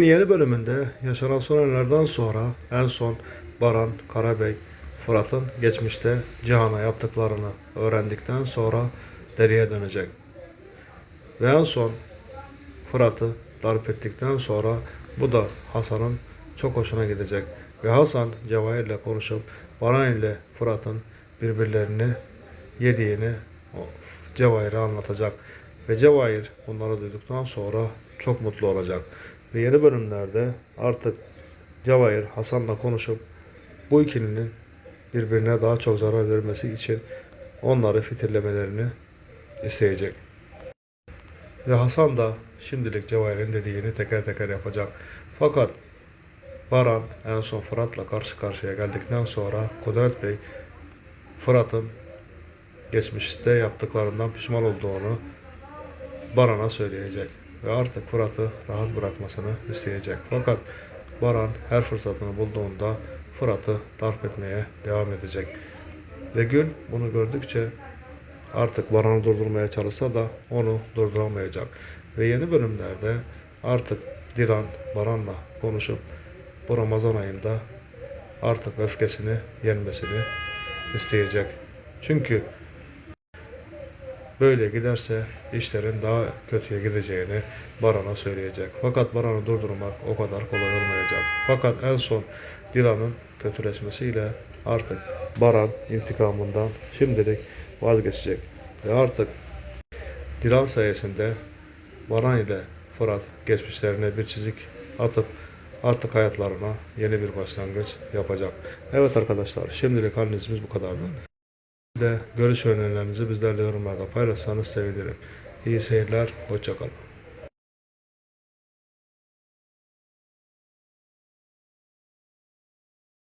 Yeni bölümünde yaşanan son olaylardan sonra en son Baran Karabey Fırat'ın geçmişte Cihan'a yaptıklarını öğrendikten sonra deriye dönecek. Ve en son Fırat'ı darp ettikten sonra bu da Hasan'ın çok hoşuna gidecek. Ve Hasan Cevahir ile konuşup Baran ile Fırat'ın birbirlerini yediğini Cevahir'e anlatacak. Ve Cevahir bunları duyduktan sonra çok mutlu olacak. Ve yeni bölümlerde artık Cevahir Hasan'la konuşup bu ikilinin birbirine daha çok zarar vermesi için onları fitillemelerini isteyecek. Ve Hasan da şimdilik Cevahir'in dediğini teker teker yapacak. Fakat Baran en son Fırat'la karşı karşıya geldikten sonra Kudret Bey Fırat'ın geçmişte yaptıklarından pişman olduğunu Baran'a söyleyecek ve artık Fırat'ı rahat bırakmasını isteyecek. Fakat Baran her fırsatını bulduğunda Fırat'ı darp etmeye devam edecek. Ve Gül bunu gördükçe artık Baran'ı durdurmaya çalışsa da onu durduramayacak. Ve yeni bölümlerde artık Dilan Baran'la konuşup bu Ramazan ayında artık öfkesini yenmesini isteyecek. Çünkü Böyle giderse işlerin daha kötüye gideceğini Baran'a söyleyecek. Fakat Baran'ı durdurmak o kadar kolay olmayacak. Fakat en son Dilan'ın kötüleşmesiyle artık Baran intikamından şimdilik vazgeçecek. Ve artık Dilan sayesinde Baran ile Fırat geçmişlerine bir çizik atıp artık hayatlarına yeni bir başlangıç yapacak. Evet arkadaşlar şimdilik analizimiz bu kadardı de görüş önerilerinizi bizlerle yorumlarda paylaşsanız sevinirim. İyi seyirler, hoşçakalın.